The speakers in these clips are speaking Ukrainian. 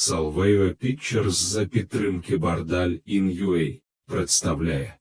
Salveo Pictures за підтримки Бардаль In.UA представляє.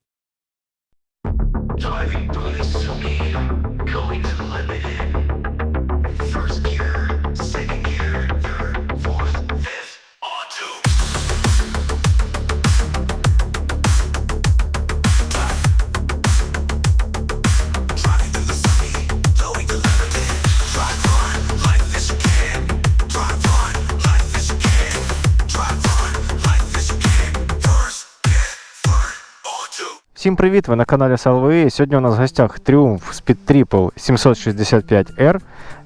Всім привіт! Ви на каналі Salve. Сьогодні у нас в гостях Triumph Speed Triple 765R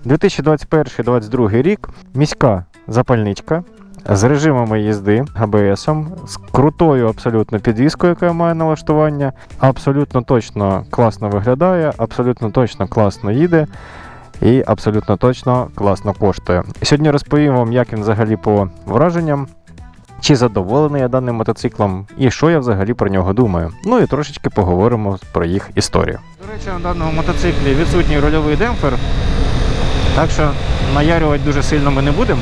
2021-2022 рік. Міська запальничка з режимами їзди ГБСом, з крутою абсолютно підвіскою, яка має налаштування. Абсолютно точно класно виглядає, абсолютно точно класно їде. І абсолютно точно класно коштує. Сьогодні розповім вам, як він взагалі по враженням, чи задоволений я даним мотоциклом, і що я взагалі про нього думаю. Ну і трошечки поговоримо про їх історію. До речі, на даному мотоциклі відсутній рольовий демпфер, так що наярювати дуже сильно ми не будемо.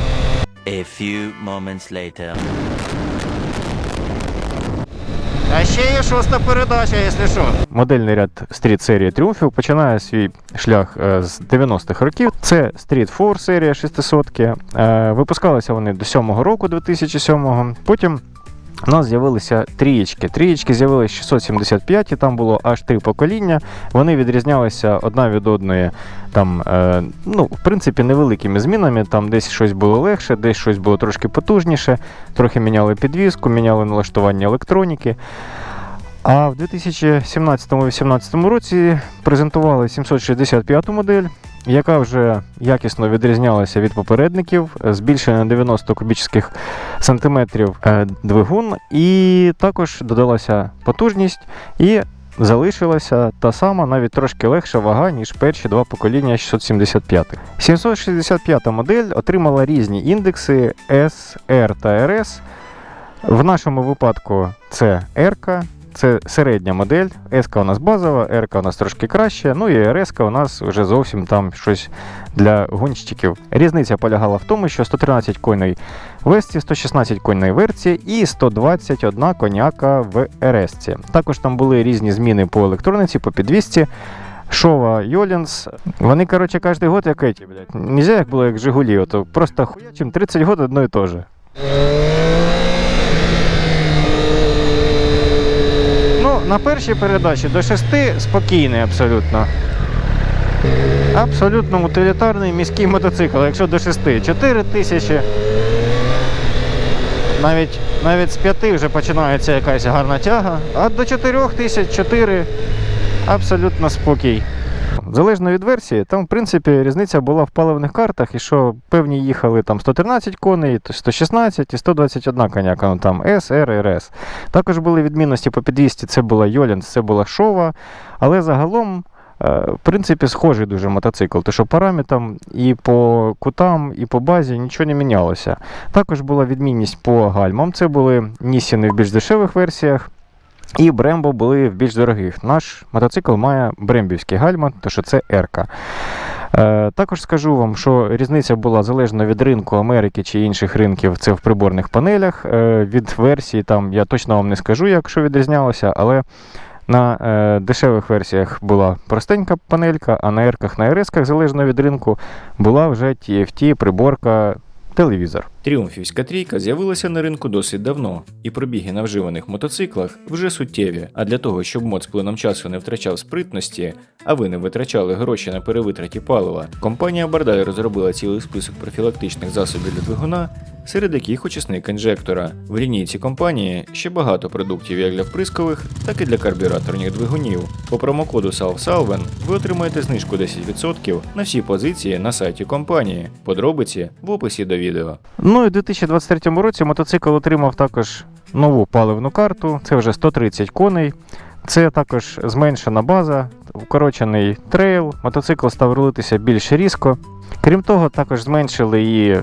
A few moments later. А ще є шоста передача, якщо що. Модельний ряд стріт серії тріумфів починає свій шлях е, з 90-х років. Це Street 4 серія 600 ки Випускалися вони до 7-го року, 2007-го. Потім у нас з'явилися трієчки. Трієчки з'явилися 675, і там було аж три покоління. Вони відрізнялися одна від одної, там, е, ну, в принципі, невеликими змінами. Там десь щось було легше, десь щось було трошки потужніше, трохи міняли підвіску, міняли налаштування електроніки. А в 2017-2018 році презентували 765 модель, яка вже якісно відрізнялася від попередників, збільшена на 90 кубічних сантиметрів е, двигун, і також додалася потужність і залишилася та сама, навіть трошки легша вага, ніж перші два покоління 675. 765 модель отримала різні індекси S, R та RS. В нашому випадку це R, це середня модель. S у нас базова, R у нас трошки краще. Ну і RS у нас вже зовсім там щось для гонщиків. Різниця полягала в тому, що 113 коней в Весті, 116 коней в Ерці і 121 коняка в РС. Також там були різні зміни по електрониці, по підвісці. Шова Йолінс. Вони, коротше, кожен год як еті, блядь. Нельзя, як було як Жигулі, ото просто хуячим 30 год одно і те же. На першій передачі до 6 спокійний абсолютно. Абсолютно утилітарний міський мотоцикл, якщо до 6. 4 тисячі. Навіть, навіть з 5 вже починається якась гарна тяга, а до 4 тисяч 4 абсолютно спокій. Залежно від версії, там, в принципі, різниця була в паливних картах, і що певні їхали там 113 коней, то 116 і 121 коняка, ну там S, R, RS. Також були відмінності по підвісті, це була Йолінс, це була Шова, але загалом. е, В принципі, схожий дуже мотоцикл, тому що параметрам і по кутам, і по базі нічого не мінялося. Також була відмінність по гальмам. Це були Нісіни в більш дешевих версіях, і Брембо були в більш дорогих. Наш мотоцикл має брембівський гальма, то що це Ерка. Е, також скажу вам, що різниця була залежно від ринку Америки чи інших ринків, це в приборних панелях. Е, від версії там я точно вам не скажу, якщо відрізнялося, але на е, дешевих версіях була простенька панелька, а на ерках, на РС-ках, залежно від ринку, була вже TFT приборка телевізор. Тріумфівська трійка з'явилася на ринку досить давно, і пробіги на вживаних мотоциклах вже суттєві. А для того, щоб мод з плином часу не втрачав спритності, а ви не витрачали гроші на перевитраті палива, компанія Бардай розробила цілий список профілактичних засобів для двигуна, серед яких очисник інжектора. В лінійці компанії ще багато продуктів як для вприскових, так і для карбюраторних двигунів. По промокоду SALVSALVEN ви отримаєте знижку 10% на всі позиції на сайті компанії. Подробиці в описі до відео. Ну і у 2023 році мотоцикл отримав також нову паливну карту. Це вже 130 коней. Це також зменшена база, укорочений трейл. Мотоцикл став рулитися більш різко. Крім того, також зменшили і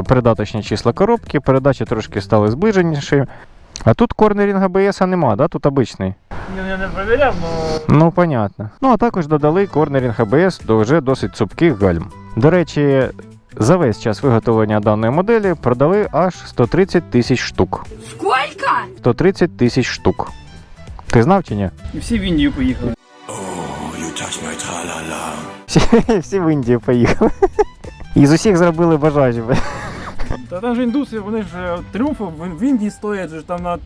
передаточні числа коробки, передачі трошки стали зближеніші. А тут корнерінг АБС нема, да? тут обичний. Я не перевіряв, але Ну, понятно. Ну, а також додали корнерінг АБС до вже досить цупких гальм. До речі, за весь час виготовлення даної моделі продали аж 130 тисяч штук. Сколько? 130 тисяч штук. Ти знав чи ні? І всі в Індію поїхали. Oh, you touch my. Всі, всі в Індію поїхали. І з усіх зробили бажаючі. Та там же індуси, вони ж е, тріумфи в Індії стоять же там на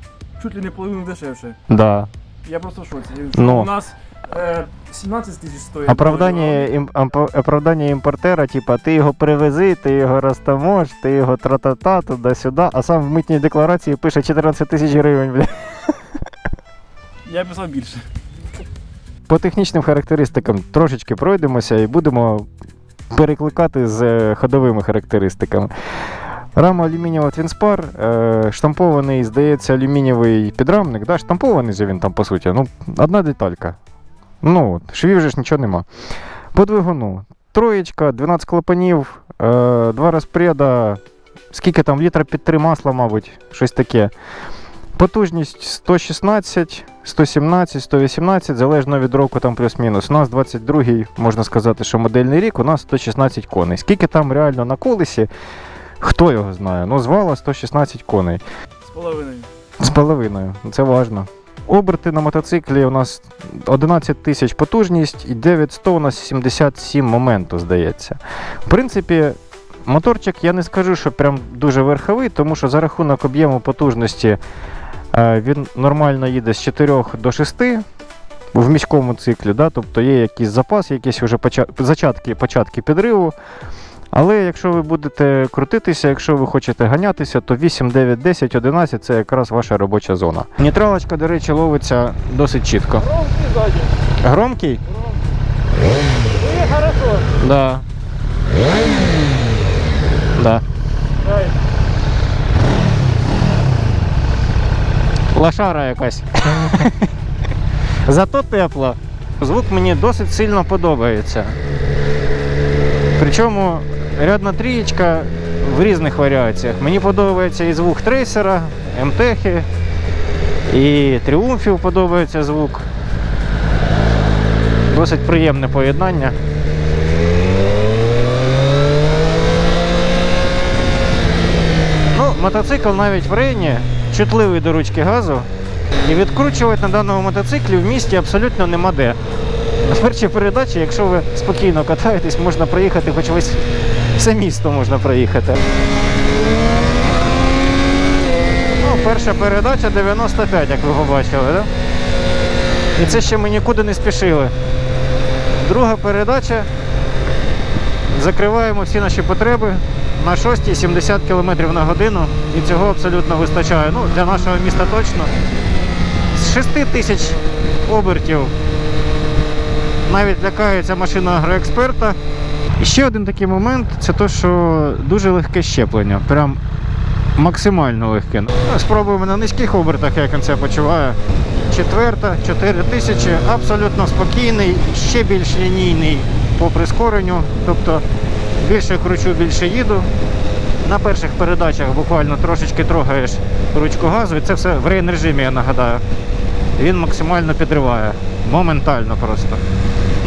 чуть ли не половину дешевше. Да. Я просто в шоці. Ну. У нас е, 17 тисяч стоїть. Оправдання, ім, оправдання імпортера, типа, ти його привези, ти його розтаможиш, ти його тра-та-та, туди-сюди, а сам в митній декларації пише 14 тисяч гривень, бля. Я писав більше. По технічним характеристикам трошечки пройдемося і будемо перекликати з е, ходовими характеристиками. Рама алюмінієва Twinspar, е, штампований, здається, алюмінієвий підрамник. Да, штампований же він там, по суті. Ну, одна деталька. Ну, швів же ж нічого нема. По двигуну. Троєчка, 12 клапанів, е, два розпреда, скільки там, літра під три масла, мабуть, щось таке. Потужність 116, 117, 118, залежно від року, там плюс-мінус. У нас 22-й, можна сказати, що модельний рік, у нас 116 коней. Скільки там реально на колесі, хто його знає. Ну, звала 116 коней. З половиною. З половиною, це важно. Оберти на мотоциклі у нас 11 тисяч потужність і 900 у нас 77 моменту, здається. В принципі, моторчик я не скажу, що прям дуже верховий, тому що за рахунок об'єму потужності е, він нормально їде з 4 до 6 в міському циклі, да? тобто є якийсь запас, якісь вже зачатки, початки підриву. Але якщо ви будете крутитися, якщо ви хочете ганятися, то 8, 9, 10, 11 це якраз ваша робоча зона. Нейтралочка, до речі, ловиться досить чітко. Ровки ззаді. Громкий? Да. Да. Дай. Якась. Зато тепло. Звук мені досить сильно подобається. Причому рядна трієчка в різних варіаціях. Мені подобається і звук трейсера, МТХи, і тріумфів подобається звук. Досить приємне поєднання. Ну, мотоцикл навіть в рейні чутливий до ручки газу. І відкручувати на даному мотоциклі в місті абсолютно нема де. На першій передачі, якщо ви спокійно катаєтесь, можна проїхати, хоч весь все місто можна проїхати. Ну, перша передача 95, як ви побачили, да? І це ще ми нікуди не спішили. Друга передача. Закриваємо всі наші потреби на 6 70 км на годину. І цього абсолютно вистачає. Ну, для нашого міста точно. З 6 тисяч обертів навіть лякається машина агроексперта. І ще один такий момент це те, що дуже легке щеплення. Прям максимально легке. Ну, Спробуємо на низьких обертах, як він це почуває. Четверта, 4 тисячі, абсолютно спокійний, ще більш лінійний по прискоренню. Тобто більше кручу, більше їду. На перших передачах буквально трошечки трогаєш ручку газу, і це все в рейн режимі, я нагадаю. Він максимально підриває. Моментально просто.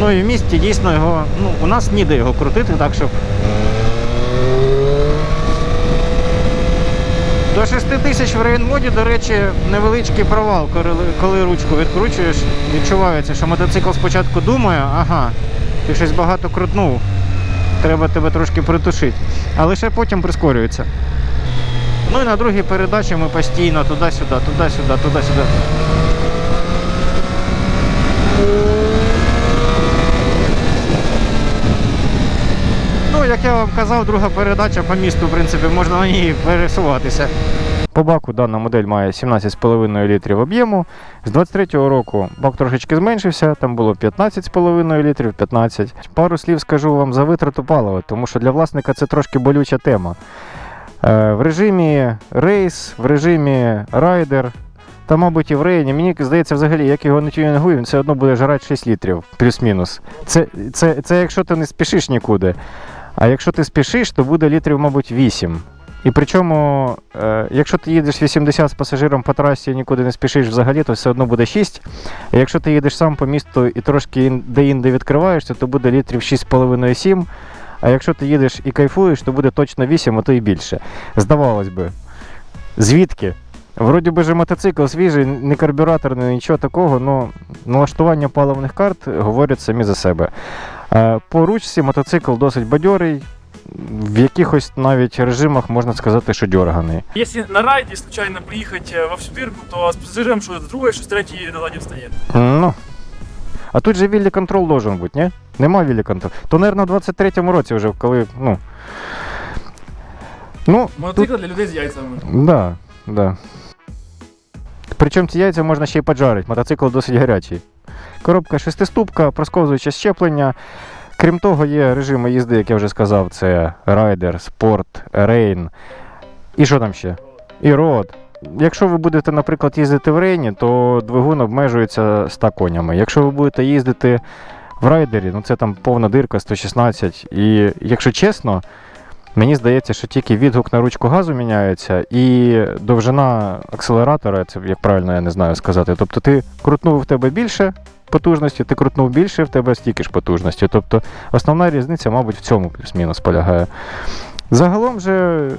Ну і в місті дійсно його. Ну, у нас ніде його крутити, так щоб. До 6 тисяч в рейн-моді, до речі, невеличкий провал, коли, ручку відкручуєш, відчувається, що мотоцикл спочатку думає, ага, ти щось багато крутнув, треба тебе трошки притушити. А лише потім прискорюється. Ну і на другій передачі ми постійно туди-сюди, туди-сюди, туди-сюди. Ну, як я вам казав, друга передача по місту, в принципі, можна на ній пересуватися. По баку дана модель має 17,5 літрів об'єму. З 23-го року бак трошечки зменшився, там було 15,5 літрів, 15. Пару слів скажу вам за витрату палива, тому що для власника це трошки болюча тема. Е, в режимі рейс, в режимі райдер, та, мабуть, і в рейні. Мені здається, взагалі, як його не тюнінгую, він все одно буде жрати 6 літрів, плюс-мінус. Це, це, це якщо ти не спішиш нікуди. А якщо ти спішиш, то буде літрів, мабуть, 8. І причому, е, якщо ти їдеш 80 з пасажиром по трасі і нікуди не спішиш взагалі, то все одно буде 6. А якщо ти їдеш сам по місту і трошки ін- де-інде відкриваєшся, то буде літрів 6,5-7. А якщо ти їдеш і кайфуєш, то буде точно 8, а то і більше. Здавалось би. Звідки? Вроді би же мотоцикл свіжий, не карбюраторний, нічого такого, але налаштування паливних карт говорять самі за себе. Е, По ручці мотоцикл досить бадьорий, в якихось навіть режимах можна сказати, що дьорганий. Если на райде случайно приехать э, во всю то что с другой, что с третьей на ладе встает. Ну. А тут же віллі контрол должен бути, ні? Нема віллі контрол. То, мабуть, в 23-му році вже, коли. Ну. Ну, Мотоцикл для людей з яйцями. Да, да. Причому ці яйця можна ще й поджарити, мотоцикл досить гарячий. Коробка шестиступка, просковзуюче щеплення. Крім того, є режими їзди, як я вже сказав, це райдер, спорт, рейн. І що там ще? І род. Якщо ви будете, наприклад, їздити в рейні, то двигун обмежується 100 конями. Якщо ви будете їздити в райдері, ну це там повна дирка 116. І якщо чесно, Мені здається, що тільки відгук на ручку газу міняється, і довжина акселератора, це як правильно я не знаю сказати. Тобто ти крутнув в тебе більше потужності, ти крутнув більше, в тебе стільки ж потужності. Тобто основна різниця, мабуть, в цьому плюс-мінус полягає. Загалом же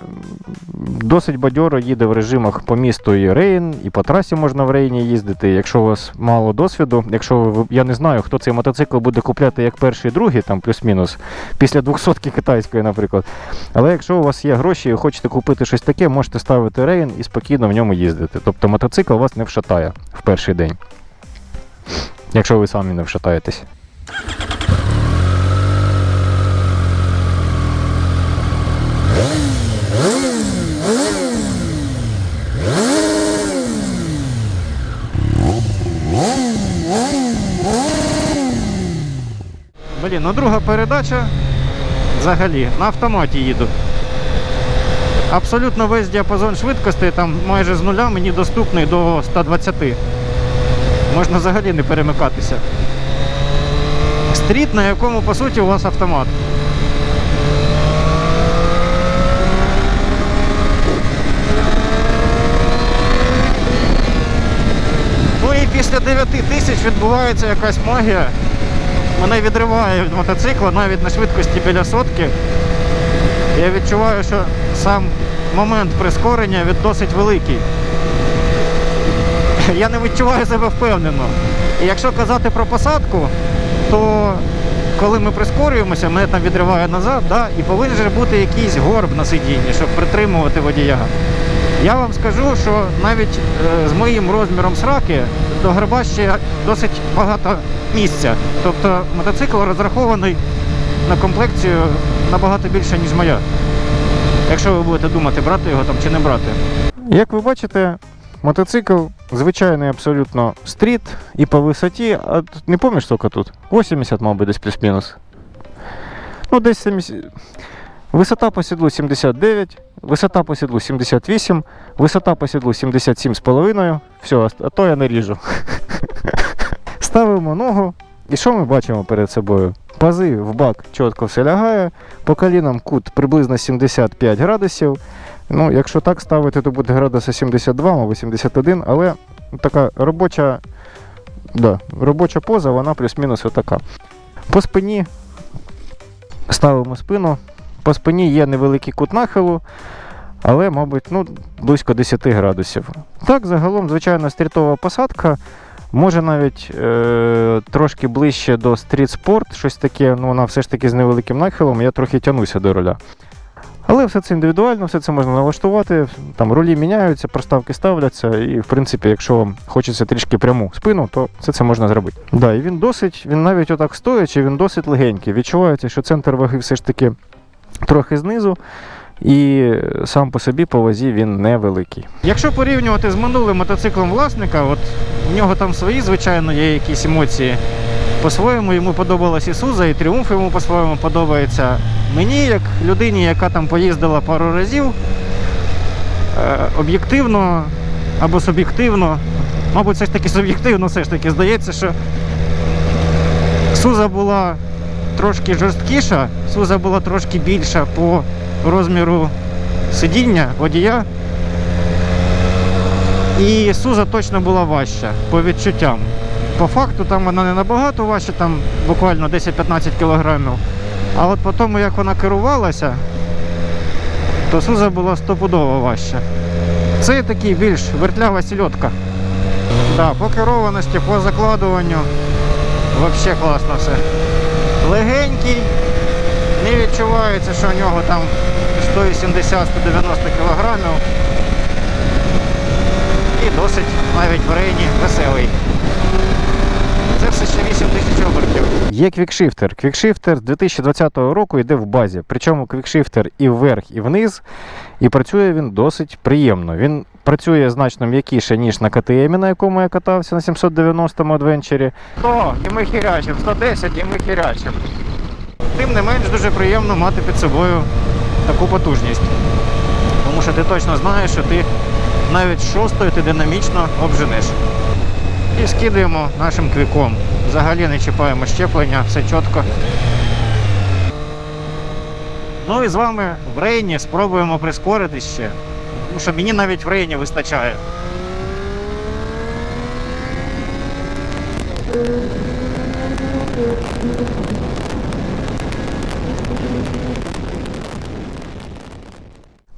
досить бадьоро їде в режимах по місту і рейн, і по трасі можна в рейні їздити. Якщо у вас мало досвіду, якщо ви, я не знаю, хто цей мотоцикл буде купляти як перший, другий, там плюс-мінус, після 200 китайської, наприклад. Але якщо у вас є гроші і хочете купити щось таке, можете ставити рейн і спокійно в ньому їздити. Тобто мотоцикл вас не вшатає в перший день. Якщо ви самі не вшатаєтесь. Блін, ну друга передача взагалі на автоматі їду. Абсолютно весь діапазон швидкостей, там майже з нуля мені доступний до 120. Можна взагалі не перемикатися. Стріт, на якому по суті у вас автомат. Ну і після 9 тисяч відбувається якась магія. Мене відриває від мотоцикла навіть на швидкості біля сотки. Я відчуваю, що сам момент прискорення досить великий. Я не відчуваю себе впевнено. І якщо казати про посадку, то коли ми прискорюємося, мене там відриває назад, да, і повинен же бути якийсь горб на сидінні, щоб притримувати водія. Я вам скажу, що навіть е, з моїм розміром сраки до горба ще досить багато місця. Тобто мотоцикл розрахований на комплекцію набагато більше, ніж моя. Якщо ви будете думати, брати його там чи не брати. Як ви бачите, мотоцикл звичайний абсолютно стріт і по висоті, а тут не пам'ятаєш, скільки тут? 80, мабуть, десь плюс-мінус. Ну, десь 70... Висота по сідлу 79, висота по сідлу 78, висота по сідлу 77,5. Все, а то я не ріжу. Ставимо ногу. І що ми бачимо перед собою? Пази в бак чітко все лягає, по колінам кут приблизно 75 градусів. Ну, якщо так ставити, то буде градуса 72 або 71, але така робоча, да, робоча поза, вона плюс-мінус отака. По спині ставимо спину. По спині є невеликий кут нахилу, але, мабуть, ну, близько 10 градусів. Так, загалом, звичайно, стрітова посадка. Може навіть е, трошки ближче до Street Sport, щось таке, ну вона все ж таки з невеликим нахилом, я трохи тянуся до руля. Але все це індивідуально, все це можна налаштувати. Там рулі міняються, проставки ставляться, і в принципі, якщо вам хочеться трішки пряму спину, то все це можна зробити. Да, і він досить, він навіть отак стоячи, він досить легенький. Відчувається, що центр ваги все ж таки трохи знизу. І сам по собі по вазі він невеликий. Якщо порівнювати з минулим мотоциклом власника, от у нього там свої, звичайно, є якісь емоції. По-своєму йому подобалась і Суза, і Тріумф йому по-своєму подобається. Мені, як людині, яка там поїздила пару разів, е, об'єктивно або суб'єктивно, мабуть, все ж таки суб'єктивно, все ж таки здається, що Суза була трошки жорсткіша, Суза була трошки більша по розміру сидіння водія. І Суза точно була важча по відчуттям. По факту там вона не набагато важча, там буквально 10-15 кілограмів. А от по тому, як вона керувалася, то Суза була стопудово важча. Це такий більш вертлява сільотка. Да, по керованості, по закладуванню. Взагалі класно все. Легенький, не відчувається, що у нього там 180-190 кг. І досить навіть в рейні веселий. Це все ще 8 тисяч обертів. Є квікшифтер. Квікшифтер з 2020 року йде в базі. Причому квікшифтер і вверх, і вниз. І працює він досить приємно. Він працює значно м'якіше, ніж на КТМ, на якому я катався на 790-му адвенчері. 100, і ми хірячим, 110 і ми хірячим. Тим не менш дуже приємно мати під собою таку потужність. Тому що ти точно знаєш, що ти навіть шостою ти динамічно обженеш. І скидаємо нашим квіком. Взагалі не чіпаємо щеплення, все чітко. Ну і з вами в рейні спробуємо прискорити ще. Тому що мені навіть в рейні вистачає.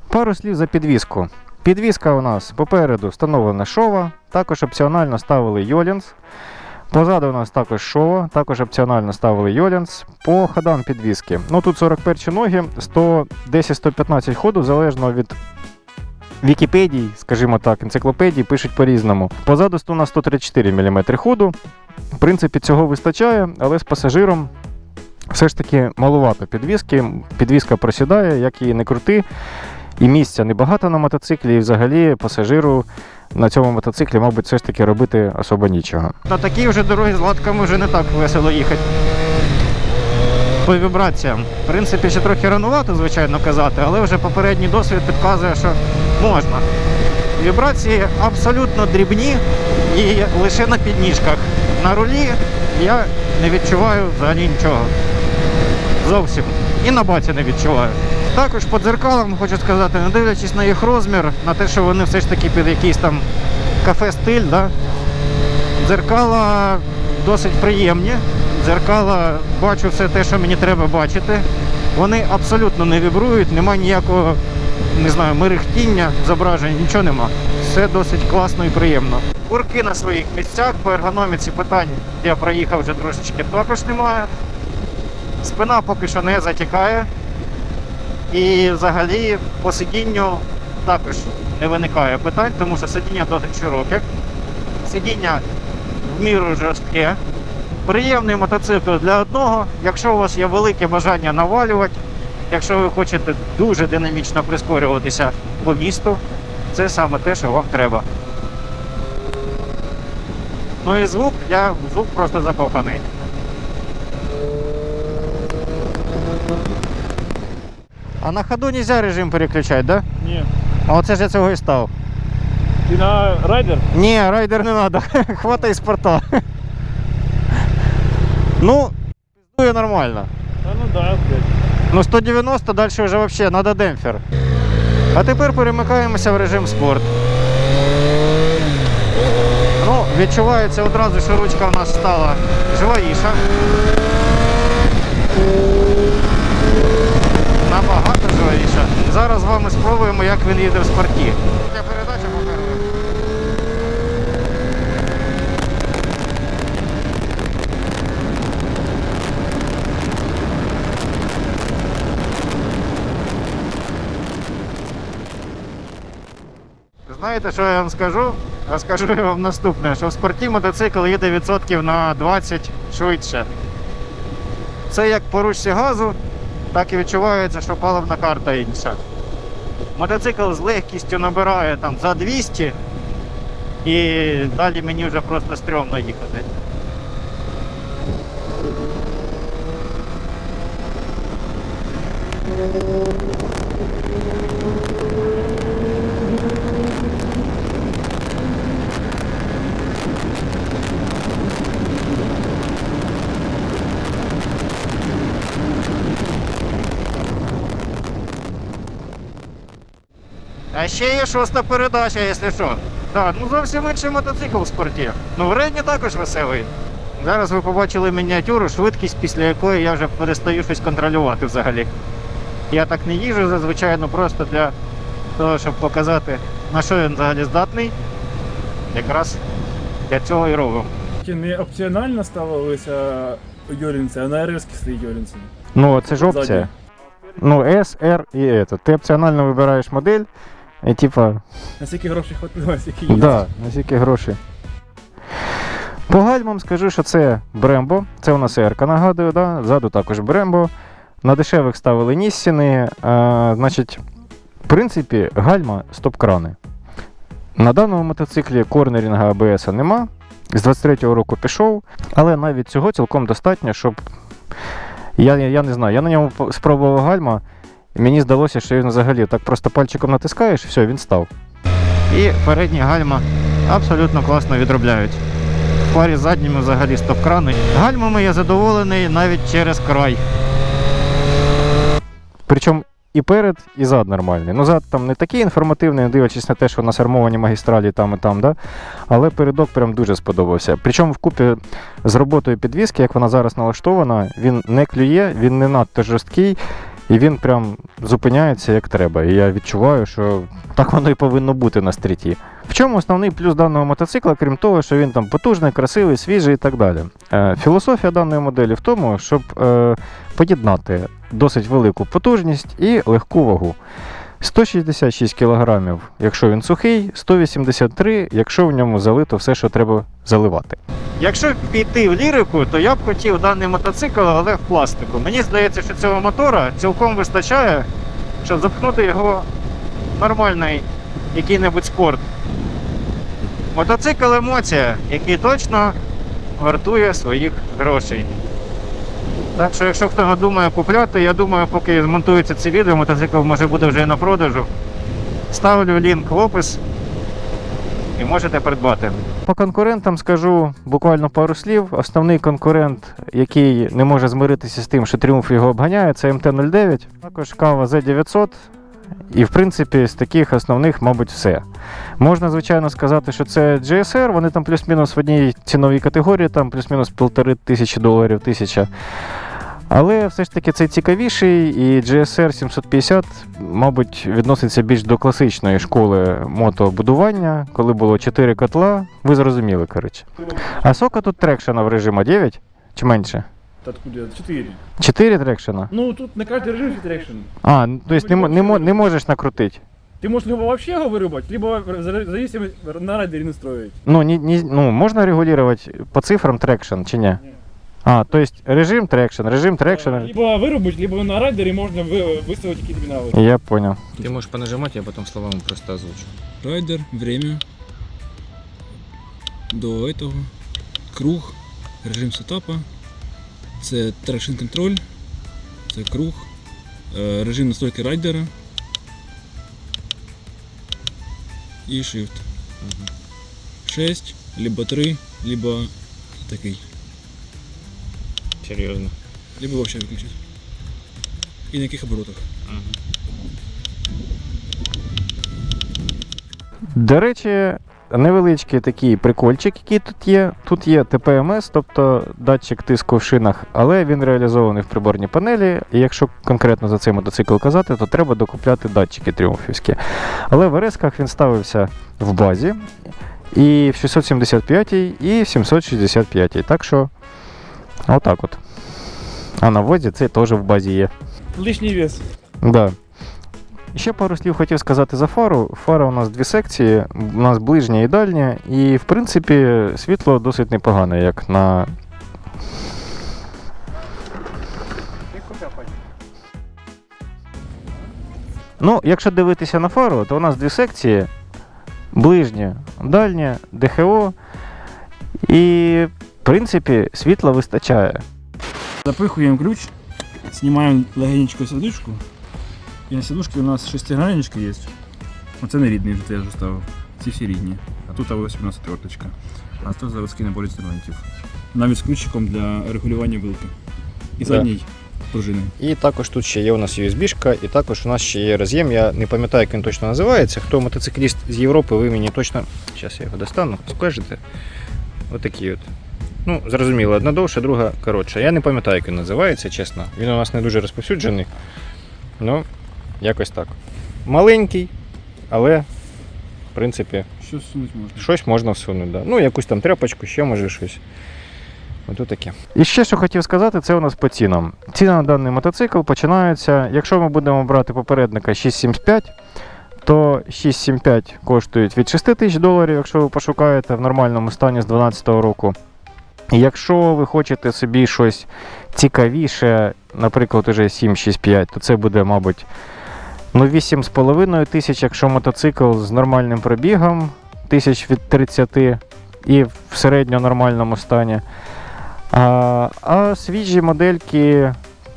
Пару слів за підвіску. Підвіска у нас попереду встановлена шова, також опціонально ставили Йолінс. Позаду у нас також шова, також опціонально ставили Йолінс. По ходам підвіски. Ну тут 41 ноги, 110-115 ходу, залежно від Вікіпедій, скажімо так, енциклопедій пишуть по-різному. Позаду у нас 134 мм ходу. В принципі, цього вистачає, але з пасажиром все ж таки малувато підвіски. Підвіска просідає, як її не крути. І місця небагато на мотоциклі, і взагалі пасажиру на цьому мотоциклі, мабуть, все ж таки робити особо нічого. На такій вже дорогі з латками вже не так весело їхати. По вібраціям. В принципі, ще трохи ранувато, звичайно, казати, але вже попередній досвід підказує, що можна. Вібрації абсолютно дрібні і лише на підніжках. На рулі я не відчуваю взагалі нічого. Зовсім. І на баці не відчуваю. Також по дзеркалам хочу сказати, не дивлячись на їх розмір, на те, що вони все ж таки під якийсь там кафе-стиль, да? дзеркала досить приємні. Дзеркала бачу все те, що мені треба бачити. Вони абсолютно не вібрують, немає ніякого, не знаю, мерехтіння, зображень, нічого нема. Все досить класно і приємно. Курки на своїх місцях по ергономіці питань я проїхав вже трошечки також немає. Спина поки що не затікає. І взагалі по сидінню також не виникає питань, тому що сидіння досить широке. Сидіння в міру жорстке. Приємний мотоцикл для одного. Якщо у вас є велике бажання навалювати, якщо ви хочете дуже динамічно прискорюватися по місту, це саме те, що вам треба. Ну і звук, я звук просто закоханий. А на ходу нельзя режим переключати, да? Ні. А оце ж я цього і став. Ти на райдер? Ні, райдер не треба. Хватай спорта. Ну, пиздує нормально. Та ну да, блядь. Ну 190 далі вже взагалі треба демпфер. А тепер перемикаємося в режим спорт. Ну, відчувається одразу, що ручка в нас стала живаїша. Набагато живаїша. Зараз з вами спробуємо, як він їде в спорті. Я передача покажу. Знаєте, що я вам скажу? А скажу я вам наступне, що в спорті мотоцикл їде відсотків на 20 швидше. Це як по газу, так і відчувається, що паливна карта інша. Мотоцикл з легкістю набирає там за 200 і далі мені вже просто стрьомно їхати. А ще є шоста передача, якщо що. Так, ну зовсім інший мотоцикл в спорті. Ну в Рені також веселий. Зараз ви побачили мініатюру, швидкість, після якої я вже перестаю щось контролювати взагалі. Я так не їжу зазвичай, ну просто для того, щоб показати, на що він взагалі здатний. Якраз для цього і робимо. Ті Не опціонально ставилися Йорінці, а на РС стоїть Йорінці. Ну, це ж опція. Ну, S, R і это. Ти опціонально вибираєш модель, і типа, Наскільки грошей хватило, наскільки є. да, на скільки грошей. По гальмам скажу, що це Брембо. Це у нас R, нагадую, да? ззаду також Брембо. На дешевих ставили Ніссіни. А, значить, в принципі, гальма стоп-крани. На даному мотоциклі корнерінга АБС нема. З 23-го року пішов, але навіть цього цілком достатньо, щоб. Я, я, я не знаю, я на ньому спробував гальма, мені здалося, що він взагалі так просто пальчиком натискаєш, все, він став. І передні гальма абсолютно класно відробляють. В парі з задніми взагалі стоп-крани. Гальмами я задоволений навіть через край. Причому і перед, і зад нормальний. Ну, зад там не такий інформативний, дивлячись на те, що у нас армовані магістралі там і там, да? але передок прям дуже сподобався. Причому вкупі з роботою підвіски, як вона зараз налаштована, він не клює, він не надто жорсткий, і він прям зупиняється як треба. І я відчуваю, що так воно і повинно бути на стріті. В чому основний плюс даного мотоцикла, крім того, що він там потужний, красивий, свіжий і так далі. Е, філософія даної моделі в тому, щоб е, поєднати досить велику потужність і легку вагу. 166 кг, якщо він сухий, 183, якщо в ньому залито все, що треба заливати. Якщо піти в лірику, то я б хотів даний мотоцикл, але в пластику. Мені здається, що цього мотора цілком вистачає, щоб запхнути його в нормальний який-небудь спорт. Мотоцикл емоція, який точно вартує своїх грошей. Так що, якщо хто думає купляти, я думаю, поки змонтується це відео, мотоцикл може буде вже на продажу. Ставлю лінк в опис і можете придбати. По конкурентам скажу буквально пару слів. Основний конкурент, який не може змиритися з тим, що Тріумф його обганяє, це МТ-09, також кава Z900. І в принципі з таких основних, мабуть, все. Можна, звичайно, сказати, що це GSR, вони там плюс-мінус в одній ціновій категорії, там плюс-мінус півтори тисячі доларів тисяча. Але все ж таки це цікавіший, і GSR 750, мабуть, відноситься більш до класичної школи мотобудування, коли було 4 котла. Ви зрозуміли, коротше. А сока тут трекшена в режимі 9 чи менше? Та откуда? Чотири. 4 трекшена? Ну тут на карті режим фітрекшн. А, ну, тобто не, мо- не, мо- не можеш накрутити. Ти можеш либо вообще його вирубати, либо в зависимости на райдері настроїть. Ну, не, не, ну, можно регулировать по цифрам трекшн, чи не? А, то есть режим трекшн, режим трекшн. Либо вирубати, либо на райдері можна ви- виставити які тобі навики. Я понял. Ти можеш понажимати, я потім словами просто озвучу. Райдер, время. До этого. Круг, режим сетапа. Це трекшн контроль. Це круг. е, Режим настройки райдера. І Shift. 6, либо 3, либо такий. Серйозно. Либо вообще виключити. І на яких оборотах. До речі, невеличкий такий прикольчик, який тут є. Тут є ТПМС, тобто датчик тиску в шинах, але він реалізований в приборній панелі. І якщо конкретно за цей мотоцикл казати, то треба докупляти датчики тріумфівські. Але в РС-ках він ставився в базі. І в 675 і в 765. Так що, отак от. А на возі це теж в базі є. Лишній вес. Да. Ще пару слів хотів сказати за фару. Фара у нас дві секції, у нас ближня і дальня, і в принципі світло досить непогане, як на. Ну, якщо дивитися на фару, то у нас дві секції: ближня, дальня, ДХО. І, в принципі, світла вистачає. Запихуємо ключ, знімаємо легенечко сидушку. І на сидушці у нас шестигранничка є. Оце не рідний, це я вже ставив. Ці всі рідні. А тут ось у нас. А це заводський набор інструментів. Навіть з ключиком для регулювання вилки. І задній пружини. І також тут ще є у нас USB-шка, і також у нас ще є роз'єм. Я не пам'ятаю, як він точно називається. Хто мотоцикліст з Європи, ви мені точно. Зараз я його достану, скажете. Отакий от. Ну, зрозуміло, одна довша, друга коротша. Я не пам'ятаю, як він називається, чесно. Він у нас не дуже розповсюджений. Ну, якось так. Маленький, але, в принципі, Що сунуть можна? щось можна всунути. Да. Ну, якусь там тряпочку, ще може щось. Ото таке. І ще що хотів сказати, це у нас по цінам. Ціни на даний мотоцикл починаються, якщо ми будемо брати попередника 675, то 675 коштують від 6 тисяч доларів, якщо ви пошукаєте в нормальному стані з 2012 року. Якщо ви хочете собі щось цікавіше, наприклад, уже 765, то це буде, мабуть, ну 8,5 тисяч, якщо мотоцикл з нормальним пробігом, тисяч від 30 і в середньо нормальному стані. А, а свіжі модельки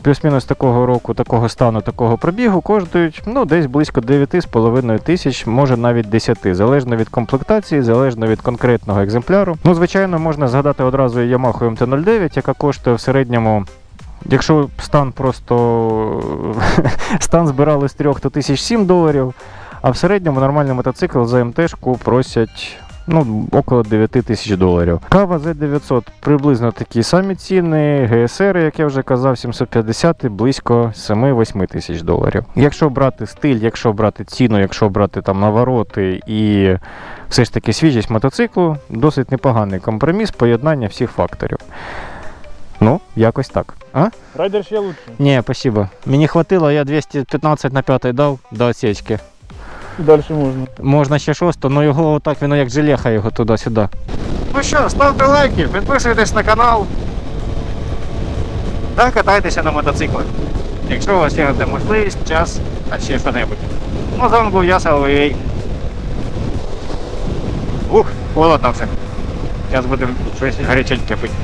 плюс-мінус такого року, такого стану, такого пробігу коштують ну, десь близько 9,5 тисяч, може навіть 10, залежно від комплектації, залежно від конкретного екземпляру. Ну, звичайно, можна згадати одразу і Yamaha MT-09, яка коштує в середньому. Якщо стан просто стан збирали з 3, то 1007 доларів, а в середньому нормальний мотоцикл за МТшку просять ну, около 9 тисяч доларів. Кава Z900 приблизно такі самі ціни. GSR, як я вже казав, 750 близько 7-8 тисяч доларів. Якщо брати стиль, якщо брати ціну, якщо брати там навороти і все ж таки свіжість мотоциклу, досить непоганий компроміс, поєднання всіх факторів. Ну, якось так. А? Райдер ще лучше. Ні, спасибо. Мені хватило, я 215 на 5 дав до отсечки. Далі можна. Можна ще шосто, але його отак воно як желеха його туди-сюди. Ну що, ставте лайки, підписуйтесь на канал. Та катайтеся на мотоциклах. Якщо у вас є можливість, час, а ще що-небудь. Ну, з вами був я, Салвей. Ух, холодно все. Зараз будемо щось гаряченьке пити.